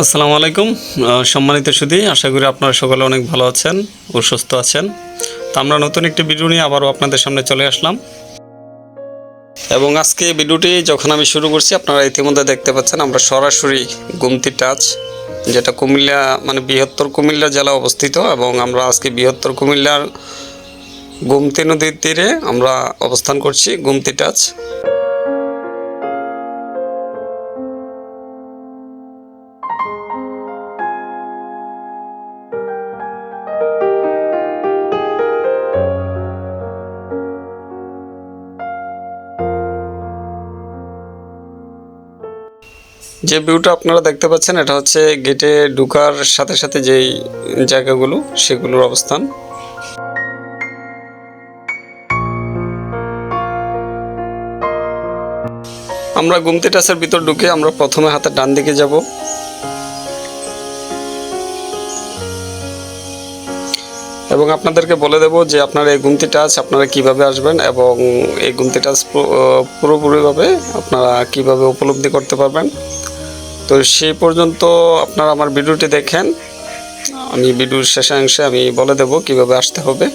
আসসালামু আলাইকুম। সম্মানিত সুধী, আশা করি আপনারা সকলে অনেক ভালো আছেন ও সুস্থ আছেন। তো আমরা নতুন একটি ভিডিও নিয়ে আবারও আপনাদের সামনে চলে আসলাম। এবং আজকে ভিডিওটি যখন আমি শুরু করছি, আপনারা ইতিমধ্যে দেখতে পাচ্ছেন আমরা সরাসরি গুমতি টাচ, যেটা কুমিল্লা মানে বৃহত্তর কুমিল্লা জেলা অবস্থিত, এবং আমরা আজকে বৃহত্তর কুমিল্লার গুমতি নদীর তীরে আমরা অবস্থান করছি, গুমতি টাচ। যে ভিউটা আপনারা দেখতে পাচ্ছেন, এটা হচ্ছে গেটে ঢুকার সাথে সাথে যেই জায়গাগুলো, সেগুলোর অবস্থান। আমরা গুমতি টাসের ভিতর ঢুকে আমরা প্রথমে হাতে ডান দিকে যাব। এবং আপনাদেরকে বলে দেব যে আপনার এই গুমতি টাচ আপনারা কীভাবে আসবেন এবং এই গুমতি টাচ পুরোপুরিভাবে আপনারা কীভাবে উপলব্ধি করতে পারবেন। তো সেই পর্যন্ত আপনারা আমার ভিডিওটি দেখেন। আমি ভিডিওর শেষাংশে আমি বলে দেব কীভাবে আসতে হবে।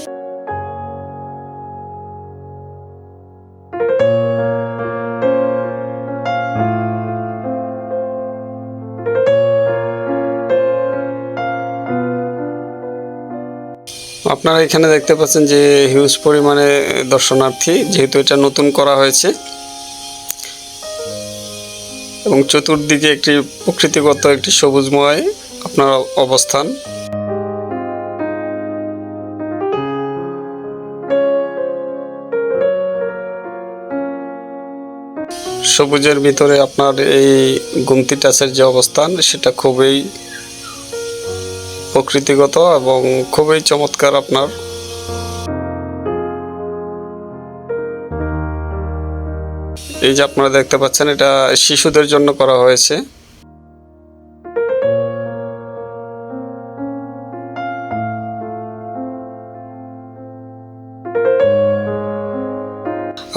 আপনারা এখানে দেখতে পাচ্ছেন যে হিউজ পরিমাণে দর্শনার্থী, যেহেতু এটা নতুন করা হয়েছে। এবং চতুর্দিকে একটি প্রকৃতিগত একটি সবুজময় আপনার অবস্থান। সবুজের ভিতরে আপনার এই গুমতি টাচের যে অবস্থান, সেটা খুবই প্রকৃতিগত এবং খুবই চমৎকার আপনার। এই যে আপনারা দেখতে পাচ্ছেন, এটা শিশুদের জন্য করা হয়েছে।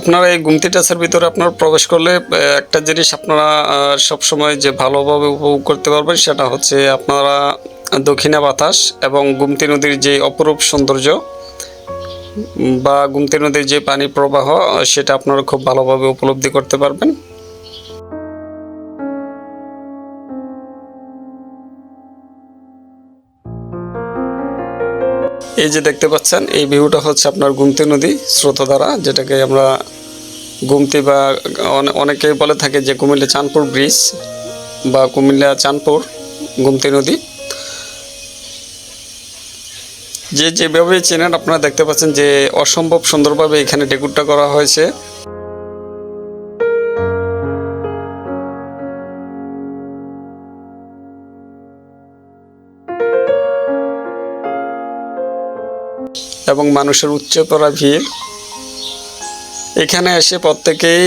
আপনারা এই গুমতি টাচের ভিতরে আপনার প্রবেশ করলে একটা জিনিস আপনারা সবসময় যে ভালোভাবে উপভোগ করতে পারবেন, সেটা হচ্ছে আপনারা দক্ষিণা বাতাস এবং গুমতি নদীর যে অপরূপ সৌন্দর্য বা গুমতি নদীর যে পানি প্রবাহ, সেটা আপনারা খুব ভালোভাবে উপলব্ধি করতে পারবেন। এই যে দেখতে পাচ্ছেন, এই ভিউটা হচ্ছে আপনার গুমতি নদী স্রোতধারা যেটাকে আমরা গুমতি বা অনে- অনেকেই বলে থাকে যে কুমিল্লা চাঁদপুর ব্রিজ বা কুমিল্লা চাঁদপুর গুমতি নদী। যে যেভাবে চেনেন আপনারা দেখতে পাচ্ছেন যে অসম্ভব সুন্দরভাবে এখানে ডেকুরটা করা হয়েছে। এবং মানুষের উচ্চতরা ভিড়। এখানে এসে প্রত্যেকেই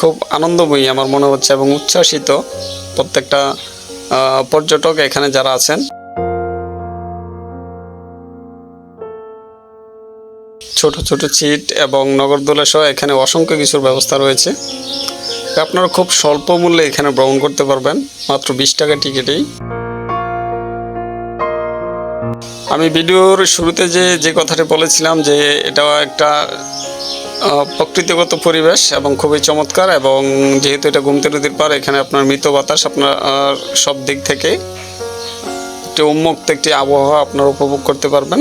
খুব আনন্দময়ী আমার মনে হচ্ছে এবং উচ্ছ্বাসিত প্রত্যেকটা পর্যটক এখানে যারা আছেন। ছোট ছোট চিট এবং নগরদোলা সহ এখানে অসংখ্য কিছুর ব্যবস্থা রয়েছে। আপনারা খুব স্বল্প মূল্যে এখানে ভ্রমণ করতে পারবেন, মাত্র বিশ টাকা টিকিটেই। আমি ভিডিওর শুরুতে যে যে কথাটি বলেছিলাম যে, এটা একটা প্রকৃতিগত পরিবেশ এবং খুবই চমৎকার এবং যেহেতু এটা গুমতি নদীর পার এখানে আপনার মৃত বাতাস আপনার সব দিক থেকে একটি উন্মুক্ত একটি আবহাওয়া আপনার উপভোগ করতে পারবেন।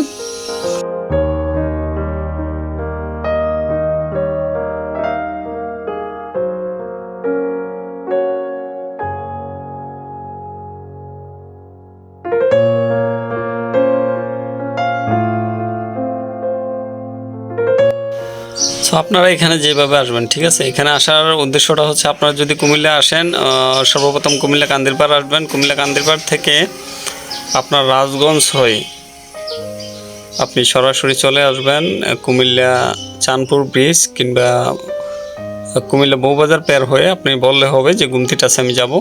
সো আপনারা এখানে যেভাবে আসবেন, ঠিক আছে? এখানে আসার উদ্দেশ্যটা হচ্ছে আপনারা যদি কুমিল্লা আসেন সর্বপ্রথম কুমিল্লা কান্দিরপাড় আসবেন। কুমিল্লা কান্দিরপাড় থেকে আপনার রাজগঞ্জ হয়ে আপনি সরাসরি চলে আসবেন, কুমিল্লা চাঁদপুর ব্রিজ কিংবা কুমিল্লা বউবাজার পের হয়ে আপনি বললে হবে যে গুমতি টাচে আমি যাব।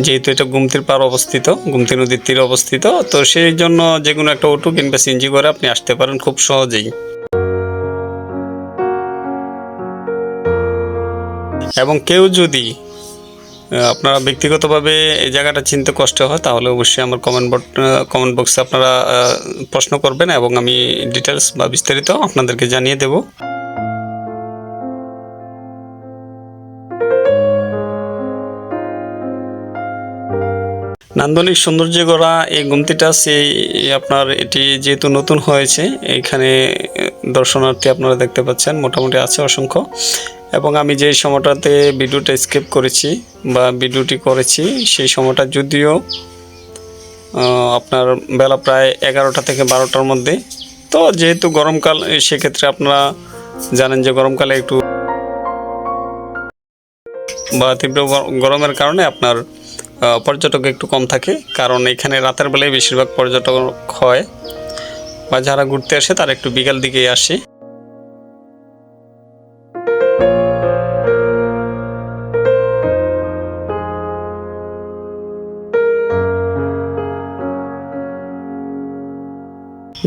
যেহেতু এটা গুমতির পার অবস্থিত, গুমতি নদীর তীরে অবস্থিত, তো সেই জন্য যে কোনো একটা অটো কিংবা সিনজি করে আপনি আসতে পারেন খুব সহজেই। এবং কেউ যদি আপনারা ব্যক্তিগতভাবে এই জায়গাটা চিনতে কষ্ট হয়, তাহলে অবশ্যই আমার কমেন্ট কমেন্ট বক্সে আপনারা প্রশ্ন করবেন এবং আমি ডিটেলস বা বিস্তারিত আপনাদেরকে জানিয়ে দেব। নান্দনিক সৌন্দর্য গড়া এই গুমতিটা সেই আপনার এটি যেহেতু নতুন হয়েছে, এখানে দর্শনার্থী আপনারা দেখতে পাচ্ছেন, মোটামুটি আছে অসংখ্য। এবং আমি যে সময়টাতে ভিডিওটা স্কেপ করেছি বা ভিডিওটি করেছি, সেই সময়টা যদিও আপনার বেলা প্রায় এগারোটা থেকে বারোটার মধ্যে। তো যেহেতু গরমকাল, সেক্ষেত্রে আপনারা জানেন যে গরমকালে একটু বা তীব্র গর- গরমের কারণে আপনার পর্যটক একটু কম থাকে, কারণ এখানে রাতের বেলায় বেশিরভাগ পর্যটক হয়। বা যারা ঘুরতে আসে, তারা একটু বিকাল দিকে আসে।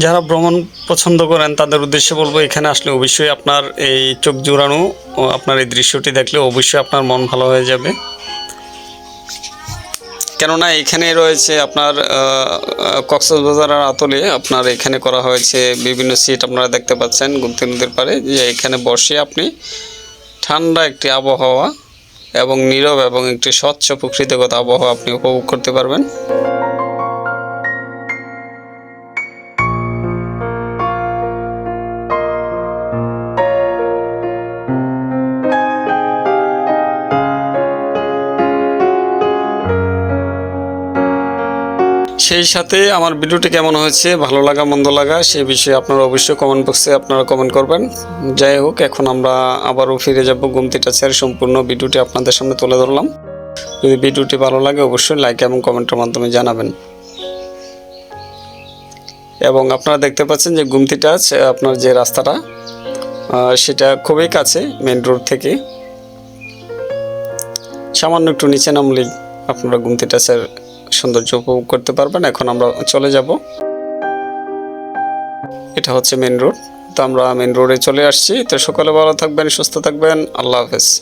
যারা ভ্রমণ পছন্দ করেন, তাদের উদ্দেশ্যে বলব, এখানে আসলে অবশ্যই আপনার এই চোখ জোড়ানো আপনার এই দৃশ্যটি দেখলে অবশ্যই আপনার মন ভালো হয়ে যাবে। কেননা এখানে রয়েছে আপনার কক্সবাজারের আতলে আপনার এখানে করা হয়েছে বিভিন্ন সিট আপনারা দেখতে পাচ্ছেন গুমতি নদীর পারে যে এখানে বসে আপনি ঠান্ডা একটি আবহাওয়া এবং নীরব এবং একটি স্বচ্ছ প্রকৃতিগত আবহাওয়া আপনি উপভোগ করতে পারবেন। সেই সাথে আমার ভিডিওটি কেমন হয়েছে, ভালো লাগা, মন্দ লাগা সেই বিষয়ে আপনারা অবশ্যই কমেন্ট বক্সে আপনারা কমেন্ট করবেন। যাই হোক, এখন আমরা আবারও ফিরে যাব গুমতি টাচের সম্পূর্ণ ভিডিওটি আপনাদের সামনে তুলে ধরলাম। যদি ভিডিওটি ভালো লাগে, অবশ্যই লাইক এবং কমেন্টের মাধ্যমে জানাবেন। এবং আপনারা দেখতে পাচ্ছেন যে গুমতি টাচ আপনার যে রাস্তাটা সেটা খুবই কাছে মেন রোড থেকে। সামান্য একটু নিচে নামলেই আপনারা গুমতি টাচের সৌন্দর্য উপভোগ করতে পারবেন। এখন আমরা চলে যাব। এটা হচ্ছে মেন রোড। তো আমরা মেন রোডে চলে আসছি। তো সকালে ভালো থাকবেন, সুস্থ থাকবেন। আল্লাহ হাফেজ।